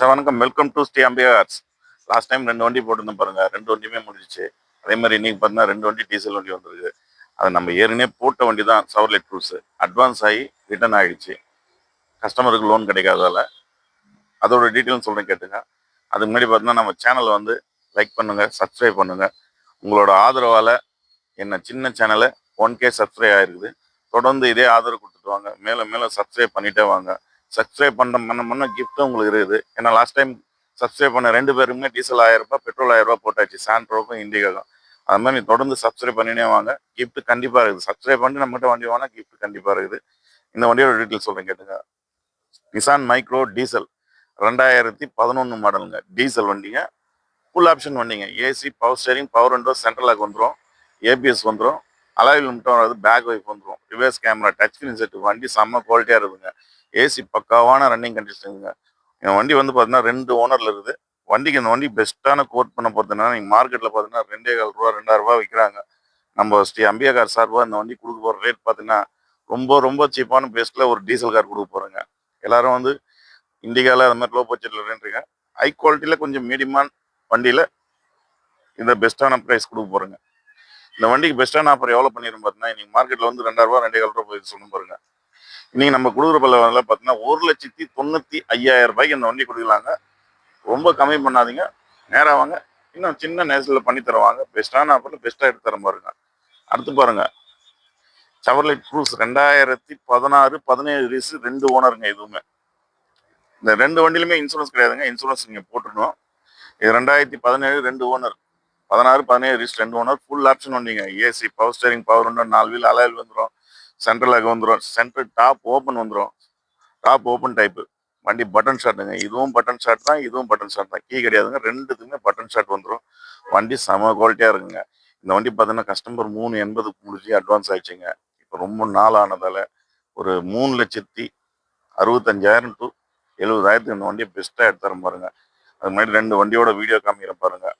Sir வணக்கம். Welcome to Sri Ambika last time ரெண்டு வண்டி போட்டிருந்தோம் பாருங்க. ரெண்டு வண்டியுமே முடிஞ்சிச்சு. அதே மாதிரி இன்னைக்கு பார்த்தீங்கன்னா ரெண்டு வண்டி டீசல் வண்டி வந்திருக்கு அது நம்ம ஏற்கனவே போட்ட வண்டி தான் சவர்லெட் க்ரூஸ் அட்வான்ஸ் ஆகி ரிட்டர்ன் ஆகிடுச்சு. கஸ்டமருக்கு லோன் கிடைக்காதால அதோட டீட்டெயில்ஸ் சொல்கிறேன் கேட்டுங்க. அதுக்கு முன்னாடி பார்த்தீங்கன்னா நம்ம சேனலை வந்து லைக் பண்ணுங்கள் சப்ஸ்கிரைப் பண்ணுங்கள் உங்களோட ஆதரவால் என்ன சின்ன சேனலை ஒன் கே சப்ஸ்கிரைப் ஆயிருக்குது. தொடர்ந்து இதே ஆதரவு கொடுத்துட்டு வாங்க. மேலே மேலே சப்ஸ்கிரைப் பண்ணிட்டே வாங்க. சப்ஸ்கிரைப் பண்ண பண்ண பண்ண கிஃப்ட்டும் உங்களுக்கு இருக்குது. ஏன்னா லாஸ்ட் டைம் சப்ஸ்கிரைப் பண்ண ரெண்டு பேருக்குமே டீசல் ஆயிரம் ரூபாய் பெட்ரோல் ஆயிரம் ரூபாய் போட்டாச்சு. சாண்ட்ரோக்கும் இண்டிகாக்கும் அது மாதிரி தொடர்ந்து சப்ஸ்கிரைப் பண்ணினே வாங்க. கிஃப்ட் கண்டிப்பாக இருக்குது. சப்ஸ்கிரைப் பண்ணி நம்மகிட்ட வண்டி வாங்கினா கிஃப்ட் கண்டிப்பாக இருக்குது. இந்த வண்டியோட டீட்டெயில் சொல்கிறேன் கேட்டுங்க நிசான் மைக்ரோ டீசல் ரெண்டாயிரத்தி பதினொன்று மாடலுங்க டீசல் வண்டிங்க. ஃபுல் ஆப்ஷன் வண்டிங்க. AC power steering power window சென்ட்ரலாக வந்துடும் ஏபிஎஸ் வந்துடும் அலாயில் மட்டும் வராது பேக் வைப் வந்துடும் reverse camera touch screen set வண்டி செம்ம குவாலிட்டியாக இருக்குதுங்க. ஏசி பக்காவான ரன்னிங் கண்டிஷனுங்க என் வண்டி வந்து பார்த்தீங்கன்னா ரெண்டு ஓனரில் இருக்குது. வண்டிக்கு இந்த வண்டி பெஸ்ட்டான கோட் பண்ண போகிறதுனா நீங்கள் மார்க்கெட்டில் பார்த்தீங்கன்னா ரெண்டே கால் ரூபா ரெண்டாயிரம் ரூபா விற்கிறாங்க நம்ம ஸ்ரீ அம்பியா கார் சார்பாக இந்த வண்டி கொடுக்க போகிற ரேட் பார்த்தீங்கன்னா ரொம்ப ரொம்ப சீப்பான பெஸ்ட்டில் ஒரு டீசல் கார் கொடுக்க போகிறேங்க எல்லாரும் வந்து இண்டிகாவில் அது மாதிரி லோ பட்ஜெட்டில் ரெண்டுங்க ஹை குவாலிட்டியில் கொஞ்சம் மீடியமான வண்டியில் இந்த பெஸ்ட்டான ப்ரைஸ் கொடுக்க போகிறேங்க இந்த வண்டிக்கு பெஸ்ட்டான ஆஃபர் எவ்வளோ பண்ணிடும் பார்த்தீங்கன்னா இன்னைக்கு மார்க்கெட்டில் வந்து ரெண்டாயிரம் ரூபா ரெண்டே கால் ரூபா போய் சொல்லணும் பாருங்க. இன்னைக்கு நம்ம கொடுக்குற பல பார்த்தீங்கன்னா ஒரு லட்சத்தி தொண்ணூற்றி ஐயாயிரம் ரூபாய்க்கு இந்த வண்டி கொடுக்கலாங்க. ரொம்ப கம்மி பண்ணாதீங்க. நேராக வாங்க. இன்னும் சின்ன நேசலில் பண்ணி தருவாங்க. பெஸ்ட்டான ஆஃபரில் பெஸ்ட்டாக எடுத்து தர பாருங்க அடுத்து பாருங்க. சவர்லைட் க்ரூஸ் ரெண்டாயிரத்தி பதினாறு பதினேழு ரீஸ் ரெண்டு ஓனருங்க இதுவுமே இந்த ரெண்டு வண்டியிலுமே இன்சூரன்ஸ் கிடையாதுங்க. இன்சூரன்ஸ் நீங்கள் போட்டுடணும் இது ரெண்டாயிரத்தி பதினேழு ரெண்டு ஓனர் பதினாறு பதினேழு ரிஸ்ட் ரெண்டு ஓனர் ஃபுல் ஆப்ஷன் வந்தீங்க ஏசி பவர் ஸ்டேரிங் பவர் உண்டு நாலு வீல் அலாயில் வந்துடும் சென்ட்ரல் லாக் வந்துடும் சென்ட்ரல் டாப் ஓப்பன் வந்துடும் டாப் ஓப்பன் டைப்பு வண்டி பட்டன் ஷாட்டுங்க இதுவும் பட்டன் ஷாட் தான் இதுவும் பட்டன் ஷாட் தான். கீ கிடையாதுங்க. ரெண்டுத்துக்குமே பட்டன் ஷாட் வந்துடும் வண்டி செம குவாலிட்டியாக இருக்குங்க. இந்த வண்டி பார்த்தீங்கன்னா கஸ்டமர் மூணு எண்பதுக்கு முடிச்சு அட்வான்ஸ் ஆயிடுச்சுங்க. இப்போ ரொம்ப நாள் ஆனதால் ஒரு மூணு லட்சத்தி அறுபத்தஞ்சாயிரம் டு எழுபதாயிரத்துக்கு இந்த வண்டியை பெஸ்ட்டாக எடுத்து தர பாருங்க. அது மாதிரி ரெண்டு வண்டியோட வீடியோ காமிக்கிறேன் பாருங்கள்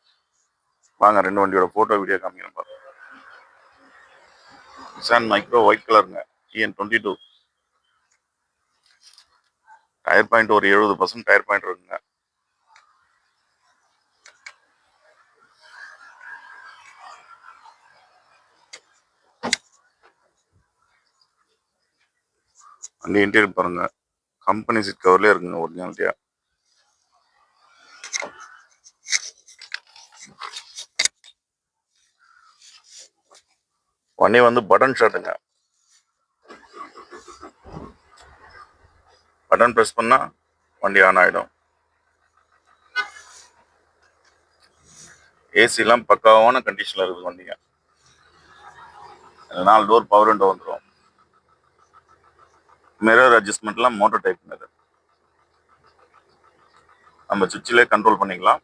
வாங்க ரெண்டு வண்டியோட ஃபோட்டோ வீடியோ காமிக்கிறேன் பாருங்க. நிசான் மைக்ரோ ஒயிட் கலருங்க இஎன் டுவெண்ட்டி டூ டயர் பாயிண்ட் ஒரு எழுபது பர்சன்ட் டயர் பாயிண்ட் இருக்குங்க. வண்டி இன்டீரியர் பாருங்க கம்பெனி சீட் கவர்லேயே இருக்குங்க ஒரிஜினாலிட்டியாக உடனே வந்து பட்டன் ஷர்ட்டுங்க பட்டன் ப்ரெஸ் பண்ணால் வண்டி ஆன் ஆகிடும் ஏசிலாம் பக்காவான கண்டிஷனில் இருக்குது வண்டிங்க. நாலு டோர் பவர் விண்டோ வந்துடும் மிரர் அட்ஜஸ்ட்மெண்ட்லாம் மோட்டர் டைப் மிரர் நம்ம சுவிட்சிலே கண்ட்ரோல் பண்ணிக்கலாம்.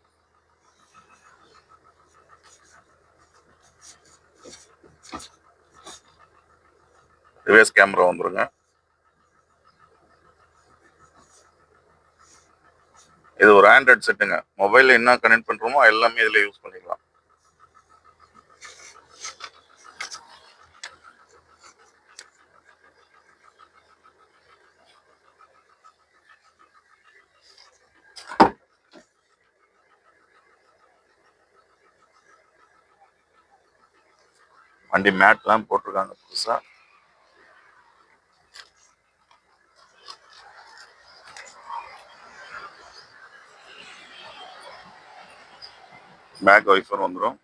ரிவர்ஸ் கேமரா வந்துருங்க. இது ஒரு ஆண்ட்ராய்ட் செட்டுங்க மொபைலில் என்ன கனெக்ட் பண்ணுறோமோ எல்லாமே இதில் யூஸ் பண்ணிக்கலாம். வண்டி மேட்லாம் போட்டிருக்காங்க புதுசாக பேக் வைஃபர் வந்துடும்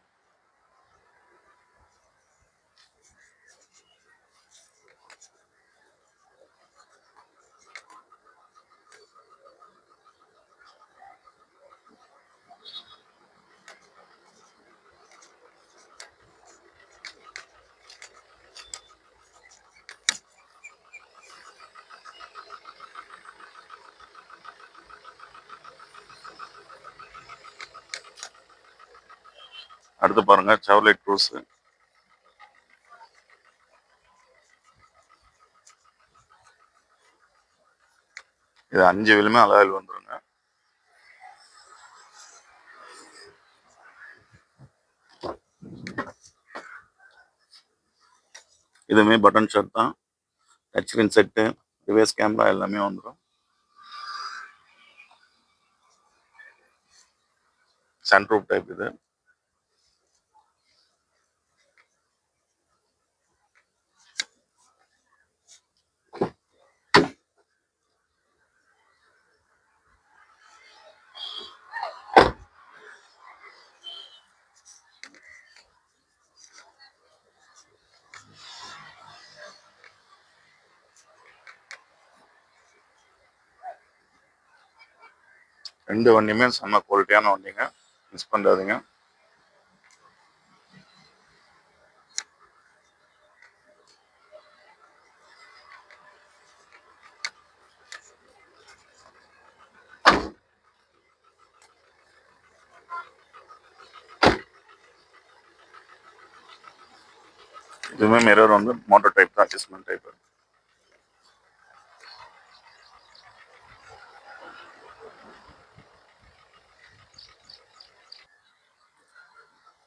அடுத்து பாருங்க செவர்லைட் க்ரூஸ் இது அஞ்சு விலுமே அலாயில் வந்துருங்க. இதுவுமே பட்டன் ஷர்ட் தான். Touch screen set reverse camera எல்லாமே வந்துடும் சன்ரூப் டைப் இது. ரெண்டு வண்டியுமே செம்ம குவாலிட்டியான வண்டிங்க. மிஸ் பண்ணாதீங்க. இதுவுமே மிரர் வந்து மோட்டர் டைப் தான் அட்ஜஸ்ட்மெண்ட் டைப்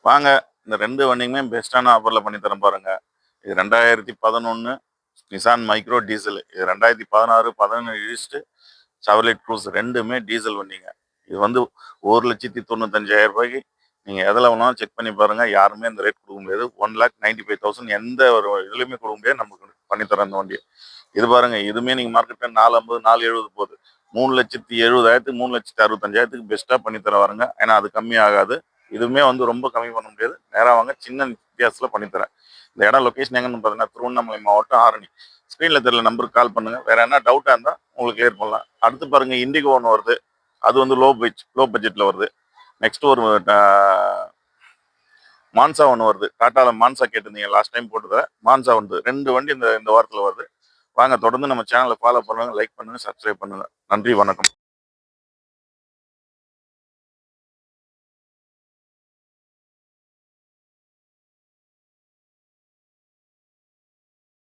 வாங்க. இந்த ரெண்டு வண்டியுமே பெஸ்ட்டான ஆஃபரில் பண்ணி தரேன் பாருங்க. இது ரெண்டாயிரத்தி பதினொன்று நிசான் மைக்ரோ டீசல் இது ரெண்டாயிரத்தி பதினாறு பதினொன்று ஈஸ்ட்டு சவர்லைட் க்ரூஸ் ரெண்டுமே டீசல் வண்டிங்க. இது வந்து ஒரு லட்சத்தி தொண்ணூத்தஞ்சாயிரம் ரூபாய்க்கு. நீங்கள் எதில் வேணாலும் செக் பண்ணி பாருங்கள் யாருமே இந்த ரேட் கொடுக்க முடியாது. One lakh ninety five thousand எந்த ஒரு இதுலையுமே கொடுக்க முடியாது. நமக்கு பண்ணித்தரேன் இந்த வண்டியை. இது பாருங்க. இதுவுமே நீங்கள் மார்க்கெட்டில் நாலு ஐம்பது நாலு எழுபது போகுது. மூணு லட்சத்தி எழுபதாயிரத்துக்கு மூணு லட்சத்தி அறுபத்தஞ்சாயிரத்துக்கு பெஸ்ட்டாக பண்ணித்தர வரங்க. ஏன்னா அது கம்மி ஆகாது. இதுவுமே வந்து ரொம்ப கம்மி பண்ண முடியாது. நேராக வாங்க சின்ன வித்தியாசத்தில் பண்ணித்தரேன் இந்த இடம் லொக்கேஷன் எங்கன்னு பார்த்தீங்கன்னா திருவண்ணாமலை மாவட்டம் ஆரணி. ஸ்க்ரீனில் தெரியல நம்பருக்கு கால் பண்ணுங்க. வேறு என்ன டவுட்டாக இருந்தால் உங்களுக்கு கிளியர் பண்ணலாம். அடுத்து பாருங்கள் இண்டிகோ ஒன்று வருது. அது வந்து லோ பட்ஜ் லோ பட்ஜெட்டில் வருது. நெக்ஸ்ட் ஒரு மான்சா ஒன்று வருது. டாட்டாவில் மான்சா கேட்டிருந்தீங்க லாஸ்ட் டைம் போட்டதை மான்சா வந்து ரெண்டு வண்டி இந்த இந்த வாரத்தில் வருது. வாங்க தொடர்ந்து நம்ம சேனலை ஃபாலோ பண்ணுங்கள் லைக் பண்ணுங்கள் சப்ஸ்கிரைப் பண்ணுங்க. நன்றி வணக்கம்.